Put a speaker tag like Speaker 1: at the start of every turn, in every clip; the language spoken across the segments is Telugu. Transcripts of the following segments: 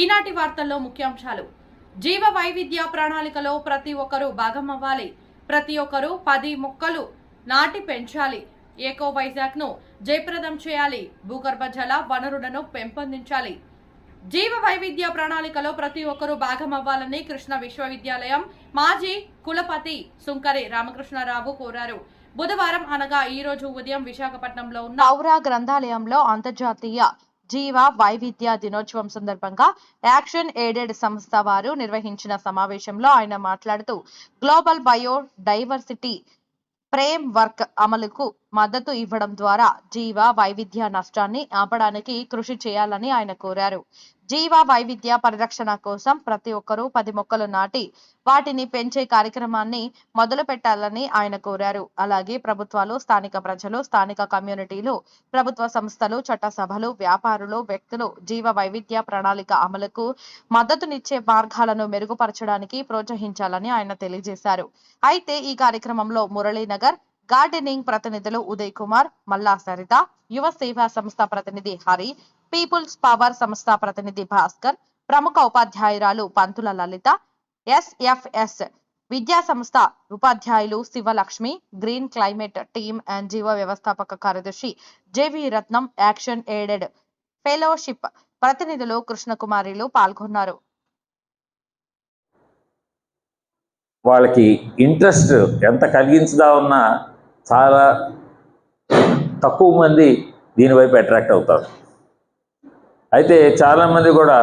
Speaker 1: ఈనాటి వార్తల్లో ముఖ్యాంశాలు. జీవ వైవిధ్య ప్రణాళికలో ప్రతి ఒక్కరూ భాగం అవ్వాలి ప్రతి ఒక్కరూ పది మొక్కలు నాటి పెంచాలి. ఏకో వైజాగ్ను జయప్రదం చేయాలి. భూగర్భ జల వనరులను పెంపొందించాలి. జీవ వైవిధ్య ప్రణాళికలో ప్రతి ఒక్కరూ భాగం అవ్వాలని కృష్ణ విశ్వవిద్యాలయం మాజీ కులపతి సుంకరి రామకృష్ణారావు కోరారు. బుధవారం అనగా ఈ రోజు ఉదయం విశాఖపట్నంలో ఉన్న ఔరా గ్రంథాలయంలో అంతర్జాతీయ జీవ వైవిధ్య దినోత్సవం సందర్భంగా యాక్షన్ ఎయిడెడ్ సంస్థ వారు నిర్వహించిన సమావేశంలో ఆయన మాట్లాడుతూ global biodiversity framework అమలుకు మద్దతు ఇవ్వడం ద్వారా జీవ వైవిధ్య నష్టాన్ని ఆపడానికి కృషి చేయాలని ఆయన కోరారు. జీవ వైవిధ్య పరిరక్షణ కోసం ప్రతి ఒక్కరూ పది మొక్కలు నాటి వాటిని పెంచే కార్యక్రమాన్ని మొదలు పెట్టాలని ఆయన కోరారు. అలాగే ప్రభుత్వాలు స్థానిక ప్రజలు స్థానిక కమ్యూనిటీలు ప్రభుత్వ సంస్థలు చట్టసభలు వ్యాపారులు వ్యక్తులు జీవ వైవిధ్య ప్రణాళిక అమలుకు మద్దతునిచ్చే మార్గాలను మెరుగుపరచడానికి ప్రోత్సహించాలని ఆయన తెలియజేశారు. అయితే ఈ కార్యక్రమంలో మురళీనగర్ గార్డెనింగ్ ప్రతినిధులు ఉదయ్ కుమార్ మల్లా సరిత యువ సేవా సంస్థ ప్రతినిధి హరి పీపుల్స్ పవర్ సంస్థ ప్రతినిధి భాస్కర్ ప్రముఖ ఉపాధ్యాయురాలు పంతుల లలిత ఎస్ఎఫ్ఎస్ విద్యా సంస్థ ఉపాధ్యాయులు Sivalakshmi green climate team and జీవ వ్యవస్థాపక కార్యదర్శి JV Ratnam action aided fellowship ప్రతినిధులు కృష్ణకుమారిలు పాల్గొన్నారు.
Speaker 2: వాళ్ళకి ఇంట్రెస్ట్ ఎంత కలిగించదా ఉన్నా చాలా తక్కువ మంది దీనివైపు అట్రాక్ట్ అవుతారు. అయితే చాలామంది కూడా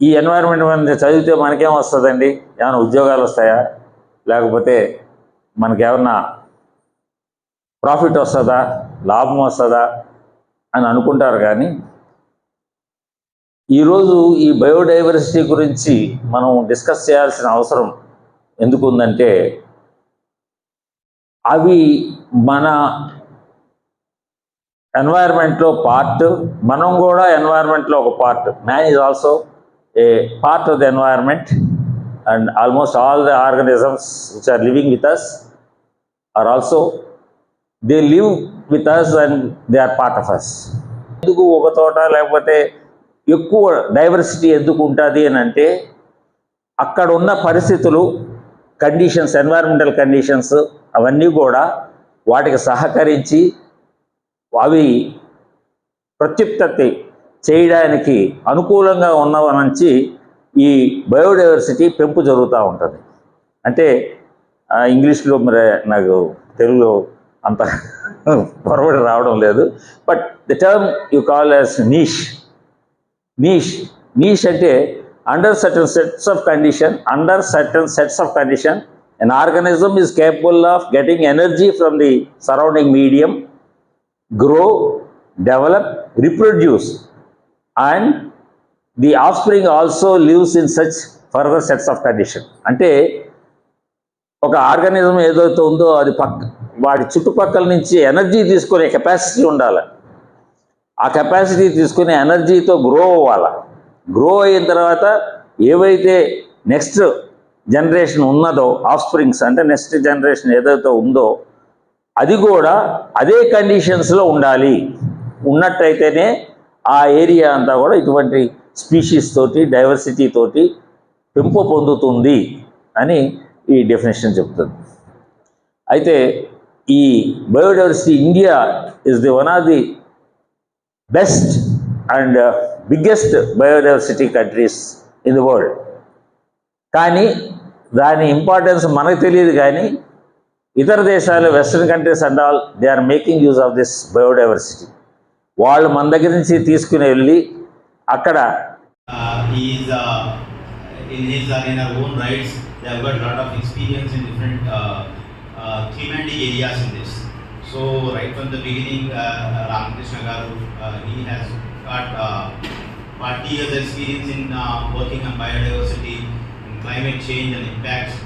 Speaker 2: ఈ ఎన్వైరన్మెంట్ మీద చదివితే మనకేం వస్తుందండి? ఏమైనా ఉద్యోగాలు వస్తాయా? లేకపోతే మనకేమన్నా ప్రాఫిట్ వస్తుందా? లాభం వస్తుందా? అని అనుకుంటారు కానీ ఈరోజు ఈ బయోడైవర్సిటీ గురించి మనం డిస్కస్ చేయాల్సిన అవసరం ఎందుకు ఉందంటే అవి మన ఎన్వైర్న్మెంట్లో పార్ట్ మనం కూడా ఎన్వైర్న్మెంట్లో ఒక part man is also a part of the environment and almost all the organisms which are living with us are also they live with us and they are part of us ఎందుకు ఒక తోట లేకపోతే ఎక్కువ డైవర్సిటీ ఎందుకు ఉంటుంది అని అంటే అక్కడ ఉన్న పరిస్థితులు కండిషన్స్ ఎన్వైరన్మెంటల్ కండిషన్స్ అవన్నీ కూడా వాటికి సహకరించి అవి ప్రత్యుత్పత్తి చేయడానికి అనుకూలంగా ఉన్నవనుంచి ఈ బయోడైవర్సిటీ పెంపు జరుగుతూ ఉంటుంది. అంటే ఇంగ్లీష్లో మరి నాకు తెలుగులో అంత పొరబడి రావడం లేదు. But the term you call as niche. Niche. Niche అంటే under certain sets of condition under certain sets of condition. An organism is capable of getting energy from the surrounding medium. Grow develop reproduce. And the offspring also lives in such further sets of condition. అంటే ఒక ఆర్గానిజం ఏదైతే ఉందో అది పక్క వాటి చుట్టుపక్కల నుంచి ఎనర్జీ తీసుకునే కెపాసిటీ ఉండాలి. ఆ కెపాసిటీ తీసుకునే ఎనర్జీతో గ్రో అవ్వాలి. గ్రో అయిన తర్వాత ఏవైతే నెక్స్ట్ జనరేషన్ ఉన్నదో ఆఫ్ స్ప్రింగ్స్ అంటే నెక్స్ట్ జనరేషన్ ఏదైతే ఉందో అది కూడా అదే కండిషన్స్లో ఉండాలి. ఉన్నట్టయితేనే ఆ ఏరియా అంతా కూడా ఇటువంటి స్పీషీస్ తోటి డైవర్సిటీ తోటి పెంపు పొందుతుంది అని ఈ డెఫినేషన్ చెప్తుంది. అయితే ఈ biodiversity India is the one of the best and biggest biodiversity countries in the world కానీ దాని ఇంపార్టెన్స్ మనకు తెలియదు కానీ ఇతర దేశాలు western countries and all they are making use of this biodiversity వాళ్ళు మన దగ్గర నుంచి తీసుకుని వెళ్ళి అక్కడ
Speaker 3: in his or in her own rights. They have got a lot of experience in different uh, uh, thematic areas in this. So right from the beginning, uh, Ramakrishna Garu, uh, he has got uh, 40 years experience in uh, working on biodiversity, in climate change and impacts.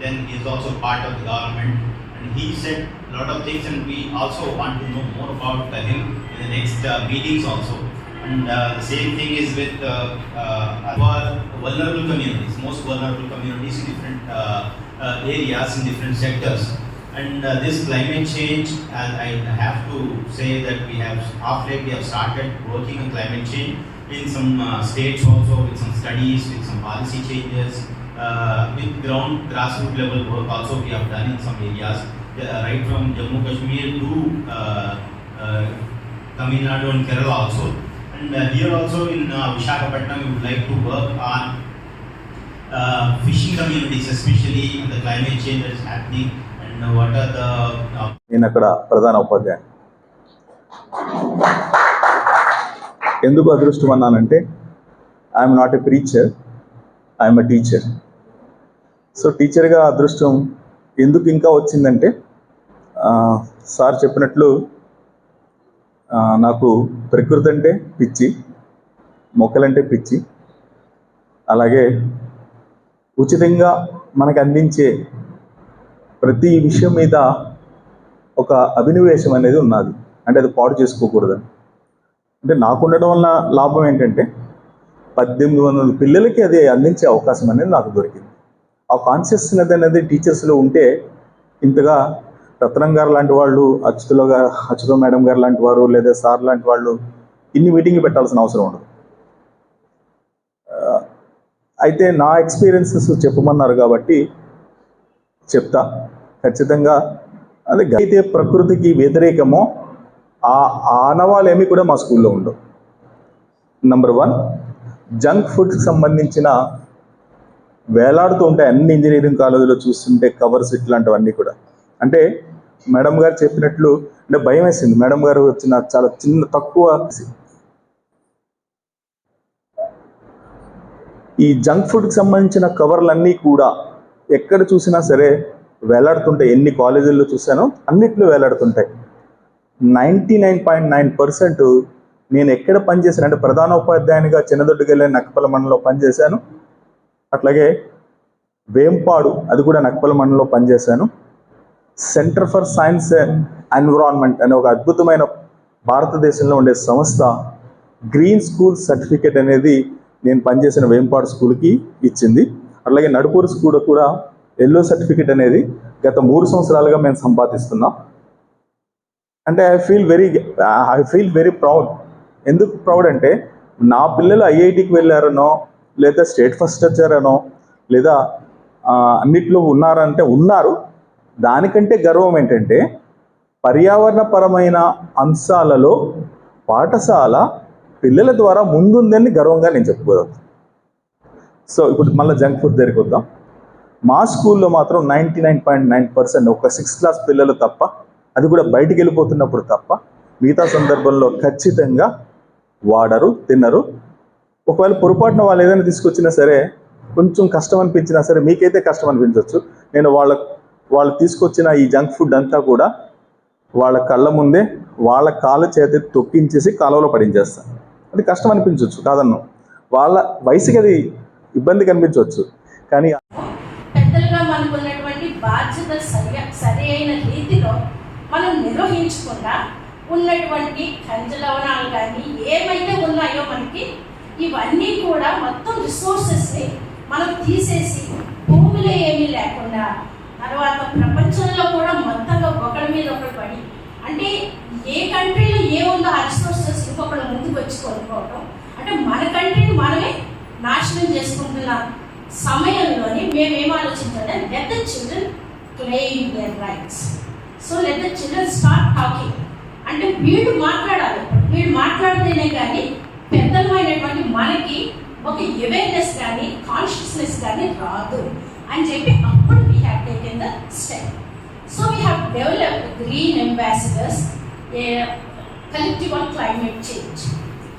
Speaker 3: Then he is also part of the government. And he said a lot of things, and we also want to know more about him in the next uh, meetings also. And uh, the same thing is with uh, our vulnerable communities, most vulnerable communities in different areas, in different sectors. And uh, this climate change, I have to say that we have, late, we have started working on climate change. in some uh, states also with some studies, with some policy changes, uh, with ground grassroots level work also we have done in some areas, uh, right from Jammu Kashmir to uh, uh, Tamil Nadu and Kerala also. And uh, here also in uh, Vishakhapatnam, we would like to work on uh, fishing communities, especially the climate change that is happening and uh, what are the
Speaker 4: నేను అక్కడ ప్రధాన ఉపాధ్యాయుడు ఎందుకు అదృష్టం అన్నానంటే I'm not a preacher I'm a teacher so టీచర్గా అదృష్టం ఎందుకు ఇంకా వచ్చిందంటే సార్ చెప్పినట్లు నాకు ప్రకృతి అంటే పిచ్చి మొక్కలంటే పిచ్చి అలాగే ఉచితంగా మనకు అందించే ప్రతి విషయం మీద ఒక అభినవేశం అనేది ఉన్నది. అంటే అది పాడు చేసుకోకూడదని అంటే నాకు ఉండడం వల్ల లాభం ఏంటంటే పద్దెనిమిది వందల పిల్లలకి అది అందించే అవకాశం అనేది నాకు దొరికింది. ఆ కాన్షియస్నెస్ అనేది టీచర్స్లో ఉంటే ఇంతగా రత్నం గారు లాంటి వాళ్ళు అచ్యుతలో గారు అచ్యుత మేడం గారు లాంటి వారు లేదా సార్ లాంటి వాళ్ళు ఇన్ని మీటింగ్ పెట్టాల్సిన అవసరం ఉండదు. అయితే నా ఎక్స్పీరియన్సెస్ చెప్పమన్నారు కాబట్టి చెప్తా. ఖచ్చితంగా అది అయితే ప్రకృతికి వ్యతిరేకమో ఆ ఆనవాలేమీ కూడా మా స్కూల్లో ఉండవు. నంబర్ వన్ జంక్ ఫుడ్కి సంబంధించిన వేలాడుతూ ఉంటాయి అన్ని ఇంజనీరింగ్ కాలేజీలో చూస్తుంటే కవర్స్ ఇట్లాంటివన్నీ కూడా. అంటే మేడం గారు చెప్పినట్లు అంటే భయం వేసింది. మేడం గారు వచ్చిన చాలా చిన్న తక్కువ ఈ జంక్ ఫుడ్కి సంబంధించిన కవర్లన్నీ కూడా ఎక్కడ చూసినా సరే వేలాడుతుంటాయి. ఎన్ని కాలేజీల్లో చూసానో అన్నిట్లో వేలాడుతుంటాయి. Ninety nine point nine percent నేను ఎక్కడ పనిచేశాను? అంటే ప్రధాన ఉపాధ్యాయునిగా నక్కపల్లి మండలంలో పనిచేశాను. అట్లాగే వేంపాడు అది కూడా నక్పల మండలంలో పనిచేశాను. సెంటర్ ఫర్ సైన్స్ ఎన్విరాన్మెంట్ అనే ఒక అద్భుతమైన భారతదేశంలో ఉండే సంస్థ గ్రీన్ స్కూల్ సర్టిఫికేట్ అనేది నేను పనిచేసిన వేంపాడు స్కూల్కి ఇచ్చింది. అట్లాగే నడుపూరు స్కూల్ కూడా ఎల్లో సర్టిఫికేట్ అనేది గత మూడు సంవత్సరాలుగా మేము సంపాదిస్తున్నాం. అంటే I feel very I feel very proud ఎందుకు ప్రౌడ్ అంటే నా పిల్లలు ఐఐటికి వెళ్ళారనో లేదా స్టేట్ ఫస్ట్ వచ్చారనో లేదా అన్నిట్లో ఉన్నారంటే ఉన్నారు. దానికంటే గర్వం ఏంటంటే పర్యావరణపరమైన అంశాలలో పాఠశాల పిల్లల ద్వారా ముందుందని గర్వంగా నేను చెప్పుకోవచ్చు సో ఇప్పుడు మళ్ళీ జంక్ ఫుడ్ దగ్గరికి వద్దాం. మా స్కూల్లో మాత్రం ninety nine point nine percent ఒక సిక్స్త్ క్లాస్ పిల్లలు తప్ప అది కూడా బయటికి వెళ్ళిపోతున్నప్పుడు తప్ప మిగతా సందర్భంలో ఖచ్చితంగా వాడరు తినరు. ఒకవేళ పొరపాటున వాళ్ళు ఏదైనా తీసుకొచ్చినా సరే కొంచెం కష్టం అనిపించినా సరే మీకైతే కష్టం అనిపించవచ్చు. నేను వాళ్ళ వాళ్ళు తీసుకొచ్చిన ఈ జంక్ ఫుడ్ అంతా కూడా వాళ్ళ కళ్ళ ముందే వాళ్ళ కాళ్ళ చేత తొక్కించేసి కాలువలో పడించేస్తాను అది కష్టం అనిపించవచ్చు కాదన్ను. వాళ్ళ వయసుకి అది ఇబ్బంది కనిపించవచ్చు. కానీ
Speaker 5: పెద్దలుగా మనకు ఉన్నటువంటి బాధ్యత సరి అయిన రీతిలో మనం నిర్వహించకుండా ఉన్నటువంటి ఖనిజ లవణాలు కానీ ఏమైతే ఉన్నాయో మనకి ఇవన్నీ కూడా మొత్తం రిసోర్సెస్ని మనం తీసేసి భూమిలో ఏమీ లేకుండా తర్వాత ప్రపంచంలో కూడా మొత్తంగా ఒకరి మీద ఒకరు పడి అంటే ఏ కంట్రీలో ఏముందో ఆ రిసోర్సెస్ ఇంకొకరు ముందుకు వచ్చి కొనుక్కోవటం. అంటే మన కంట్రీని మనమే నాశనం చేసుకుంటున్న సమయంలోని మేము ఏం ఆలోచించాలంటే let the children claim their rights so let the children start talking అంటే వీడు మాట్లాడాలి. వీడు మాట్లాడితేనే కానీ పెద్దలమైనటువంటి మనకి ఒక అవేర్నెస్ కానీ కాన్షియస్నెస్ కానీ రాదు. అని చెప్పి అప్పుడు we have taken the step so we have developed green ambassadors collective on climate change.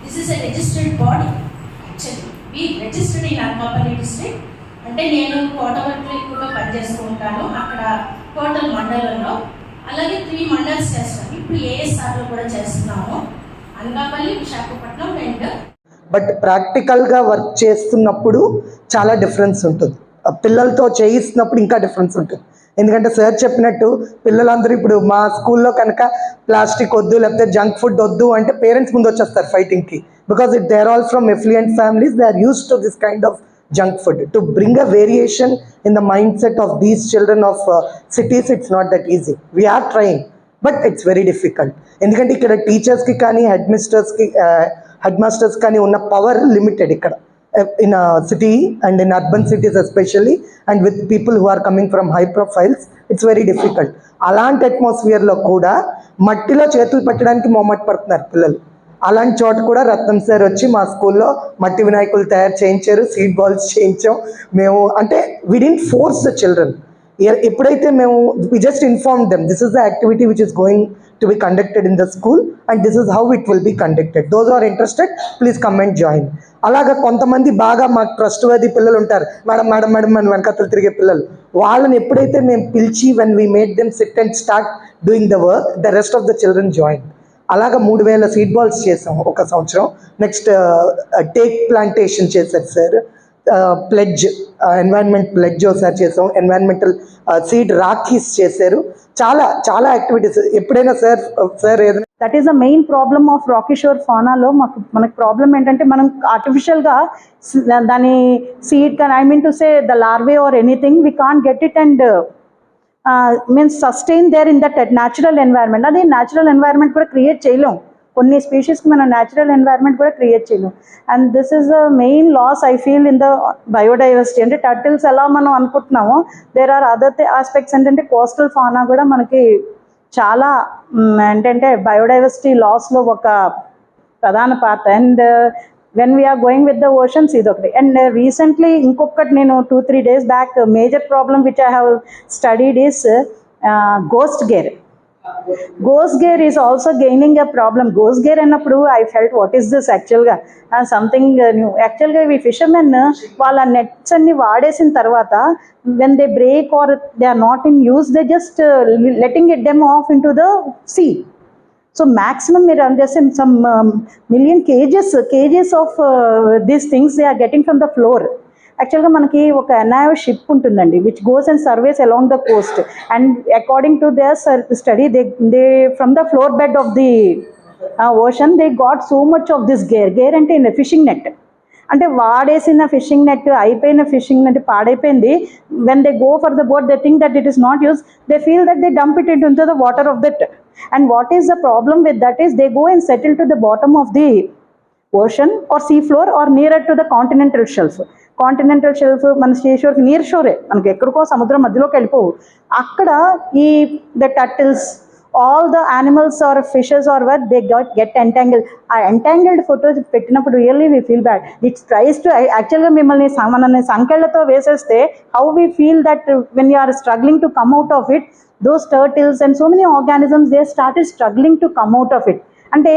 Speaker 5: This is a registered body actually. We registered in Anakapalli district అంటే నేను కోటవర్లో ఎక్కువగా పనిచేస్తూ ఉంటాను. అక్కడ టోటల్ మండలంలో. అలాగే త్రీ మండల్స్ చేస్తాను ఇప్పుడు ఏఎస్ఆర్లో కూడా చేస్తున్నాము. అనకాపల్లి విశాఖపట్నం అండ్
Speaker 6: బట్ ప్రాక్టికల్గా వర్క్ చేస్తున్నప్పుడు చాలా డిఫరెన్స్ ఉంటుంది. పిల్లలతో చేయిస్తున్నప్పుడు ఇంకా డిఫరెన్స్ ఉంటుంది. ఎందుకంటే సార్ చెప్పినట్టు పిల్లలందరూ ఇప్పుడు మా స్కూల్లో కనుక ప్లాస్టిక్ వద్దు లేకపోతే జంక్ ఫుడ్ వద్దు అంటే పేరెంట్స్ ముందు వచ్చేస్తారు ఫైటింగ్కి because it they are all from affluent families they are use to this kind of junk food. To bring a variation in the mindset of these children of uh, cities it's not that easy. We are trying. But it's very difficult ఎందుకంటే ఇక్కడ టీచర్స్కి కానీ హెడ్ మిస్టర్స్కి హెడ్ మాస్టర్స్ కానీ ఉన్న పవర్ లిమిటెడ్ ఇక్కడ. In city and in urban cities especially and with people who are coming from high profiles it's very difficult అలాంటి అట్మాస్ఫియర్లో కూడా మట్టిలో చేతులు పెట్టడానికి మొమ్మట్ పడుతున్నారు పిల్లలు. అలాంటి చోట కూడా రత్నం సార్ వచ్చి మా స్కూల్లో మట్టి వినాయకులు తయారు చేయించారు సీడ్ బాల్స్ చేయించాం. మేము అంటే విడిన్ ఫోర్స్ ద చిల్డ్రన్ ఎప్పుడైతే మేము we just inform them this is the activity which is going to be conducted in the school and this is how it will be conducted those are interested please come and join అలాగా కొంతమంది బాగా మాకు ట్రస్ట్ ట్రస్ట్వర్ది పిల్లలు ఉంటారు. మేడం మేడం మేడం అని వెనకత్తలు తిరిగే పిల్లలు. వాళ్ళని ఎప్పుడైతే మేము పిలిచి when we made them sit and start doing the work the rest of the children join అలాగా మూడు వేల సీడ్ బాల్స్ చేసాం ఒక సంవత్సరం. నెక్స్ట్ టేక్ ప్లాంటేషన్ చేశారు సార్. ప్లెడ్జ్ ఎన్వైర్న్మెంట్ ప్లెడ్జ్ ఒకసారి చేసాం. ఎన్వైర్న్మెంటల్ సీడ్ రాఖీస్ చేశారు. చాలా చాలా యాక్టివిటీస్ ఎప్పుడైనా సార్ సార్ ఏదైనా
Speaker 7: that is the main problem of rocky shore ఫానాలో మాకు మనకు ప్రాబ్లం ఏంటంటే మనం ఆర్టిఫిషియల్గా దాని సీడ్ కానీ I mean to say the larvae or anything we can get it and means sustain there in that natural environment అదే న్యాచురల్ ఎన్వైర్న్మెంట్ కూడా క్రియేట్ చేయలేం. కొన్ని స్పీషీస్కి మనం న్యాచురల్ ఎన్వైర్న్మెంట్ కూడా క్రియేట్ చేయలేము and this is the main loss I feel in the biodiversity అంటే టర్టిల్స్ ఎలా మనం అనుకుంటున్నామో దేర్ ఆర్ అదర్ ఆస్పెక్ట్స్ ఏంటంటే కోస్టల్ ఫానా కూడా మనకి చాలా ఏంటంటే బయోడైవర్సిటీ లాస్లో ఒక ప్రధాన పాత్ర. And when we are going with the oceans ఇది ఒకటి అండ్ రీసెంట్లీ ఇంకొకటి నేను two three days back major problem which I have studied is ghost gear goes gear is also gaining a problem goes gear అన్నప్పుడు I felt what is this యాక్చువల్గా సంథింగ్ న్యూ యాక్చువల్గా ఇవి ఫిషర్మెన్ వాళ్ళ నెట్స్ అన్ని వాడేసిన తర్వాత when they break or they are not in use they just letting it them off in to the sea so maximum మీరు అందేస్తే some million cages cages of these things they are getting from the floor యాక్చువల్గా మనకి ఒక ఎన్ఐఓ షిప్ ఉంటుందండి which goes and surveys along the coast and according to their study they they from the floor bed of the ocean they got so much of this gear gear అంటే ఇన్ ఫిషింగ్ నెట్ అంటే వాడేసిన ఫిషింగ్ నెట్ అయిపోయిన ఫిషింగ్ నెట్ పాడైపోయింది. When they go for the boat they think that it is not use they feel that they dump it in to the water of that and what is the problem with that is they go and settle to the bottom of the ocean or sea floor or near to the continental shelf continental shelf మన సీషోర్కి నియర్ షోరే మనకి ఎక్కడికో సముద్రం మధ్యలోకి వెళ్ళిపోవు. అక్కడ ఈ the turtles all the animals or fishes or where they got get entangle ah entangled photos పెట్టినప్పుడు really we feel bad it's tries to యాక్చువల్గా మిమ్మల్ని మనల్ని సంఖ్యలతో వేసేస్తే how we feel that when you are struggling to come out of it those turtles and so many organisms they start struggling to come out of it అంటే